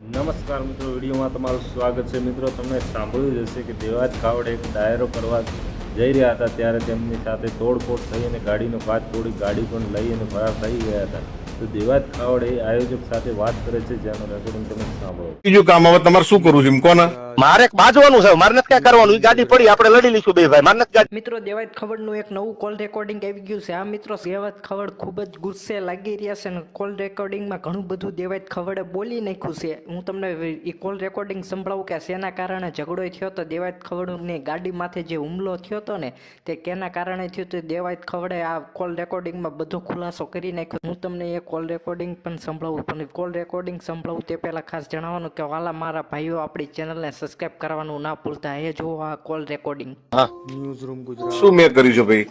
નમસ્કાર મિત્રો, વિડીયોમાં તમારું સ્વાગત છે. મિત્રો તમે સાંભળ્યું જ હશે કે દેવાજ ખાવડે એક ડાયરો કરવા જઈ રહ્યા હતા. ત્યારે તેમની સાથે તોડફોડ થઈ અને ગાડીનો કાચ તોડી ગાડી પણ લઈ અને ફરાર થઈ ગયા હતા. તો દેવાજ ખાવડ એ આયોજક સાથે વાત કરે છે જેનો રેકોર્ડિંગ તમે સાંભળો. બીજું કામ હવે તમારે શું કરવું છે? એમ કોને? મારે બાજવાનું છે મારે નથી ક્યાં કરવાનું. ગાડી પડી આપણે લડી લઈશું બે ભાઈ. મારે નથી ગાડી મિત્રો દેવાયત ખબરનું એક નવું કોલ રેકોર્ડિંગ આવી ગયું છે. આ મિત્રો દેવાત ખવડ ખૂબ જ ગુસ્સે લાગી રહ્યા છે અને કોલ રેકોર્ડિંગમાં ઘણું બધું દેવાત ખવડે બોલી નાખ્યું છે. હું તમને એ કોલ રેકોર્ડિંગ સંભળાવું કે શેના કારણે ઝઘડો થયો તો દેવાત ખવડની ગાડી માથે જે હુમલો થયો હતો ને તે કેના કારણે થયો તો દેવાત ખવડે આ કોલ રેકોર્ડિંગમાં બધો ખુલાસો કરી નાખ્યો. હું તમને એ કોલ રેકોર્ડિંગ પણ સંભળાવું. પણ કોલ રેકોર્ડિંગ સંભળાવું તે પહેલાં ખાસ જણાવવાનું કે વાલા મારા ભાઈઓ આપણી ચેનલને સબસ્ક્રાઇબ કરવાનું ના ભૂલતા. એ જો આ કોલ રેકોર્ડિંગ. હા. શું મેં કર્યું છે ભાઈ?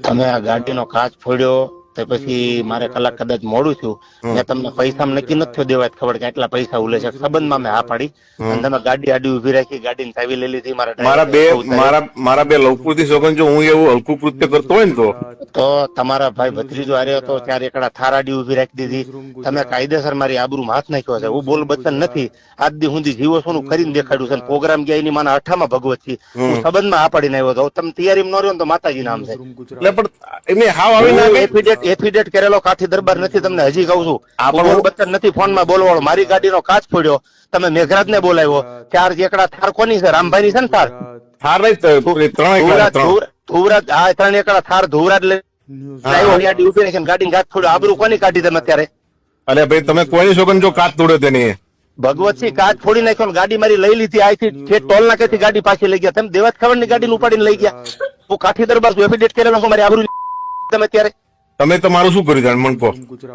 તમે આ ગાડીનો કાચ ફોડ્યો. તે પછી મારે કલાક કદાચ મોડું છું મેં તમને પૈસા નક્કી નથી થયો દેવાય ખબર કે આટલા પૈસા ઉલે છે. સંબંધમાં મેં હા પાડી. અને તમે ગાડી આડી ઊભી રાખી ગાડીની ચાવી લઈ લીધી મારા મારા બે મારા મારા બે લવકૃતિ સોગન જો હું એવું હલકું કૃત્ય કરતો હોય ને તો. તો તમારા ભાઈ ભત્રીજો આર્યો હતો ત્યારે એકડા થારાડી ઊભી રાખી દીધી. તમે કાયદેસર મારી આબરૂ હાથ નાખ્યો છે. હું બોલ બચન નથી. આજ દી સુધી જીવો છું કરીને દેખાડ્યું છે. પ્રોગ્રામ ગયા એની માના અઠામાં ભગવત છે. હું સંબંધમાં આ પાડીને આવ્યો હતો. તમે તૈયારી ન રહ્યો ને તો માતાજી નામ છે. એટલે પણ એમને હાવ આવી ના એફિડેટ એફિડેટ કરેલો કાઠી દરબાર નથી તમને હજી કહું છું. આ આ પણ બોલ હું- બચ્ચન નથી ફોનમાં બોલવાળો. મારી ગાડીનો કાચ ફોડ્યો તમે મેઘરાજ ને બોલાવ્યો. ચાર એકડા થાર કોની છે? રામભાઈ ની છે ને થાર? થાર ધુવરાજ આ ત્રણ એકડા થાર ધુવરાજ લઈ ગાડી ઊભી રાખીને ગાડીને કાચ ફોડ્યો. આબરૂ કોની કાઢી તમે અત્યારે? અરે ભાઈ તમે કોઈની સોગન જો કાચ તોડ્યો તેની. ભગવતસિંહ કાચ ફોડી નાખ્યો ગાડી મારી લઈ લીધી આથી ઠેઠ ટોલ નાકેથી ગાડી પાછી લઈ ગયા. તમે દેવાજ ખબરની ગાડી ઉપાડીને લઈ ગયા. હું. કાઠી દરબાર છું એફિડેટ કરેલો છું મારી આબરૂ તમે ત્યારે તમે તમારું શું કર્યું જાણ? મને કહો.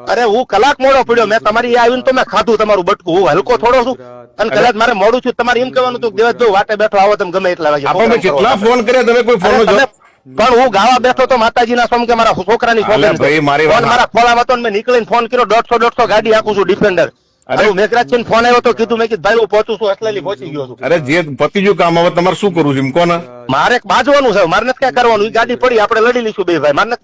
અરે હું કલાક મોડો પડ્યો. મેં તમારી આવીને તો મેં ખાધું તમારું બટકું. હું હલકો થોડો છું. અને કદાચ મારે મોડું છું તમારે એમ કહેવાનું હતું દિવસ જો વાટે બેઠો આવો તમે ગમે એટલા વાગે આપણે કેટલા ફોન કર્યા? તમે કોઈ ફોન પણ હું ગાવા બેઠો તો માતાજીના સમ કે મારા છોકરાની ભાઈ, મારી વાત- મારા ખોલામાં હતો મેં નીકળીને ફોન કર્યો. દોઢસો દોઢસો ગાડી આપું છું ડિફેન્ડર અરે- મેઘરાજ છે ફોન આવ્યો તો કીધું મેં કીધું ભાઈ હું પહોંચું છું. એટલે પહોંચી ગયો છું. અરે જે પતિજું કામ હવે તમારે શું કરવું છે? એમ કોને મારે બાજવાનું છે. મારે નથી ક્યાં કરવાનું. ગાડી પડી આપણે લડી લઈશું બે ભાઈ. મારે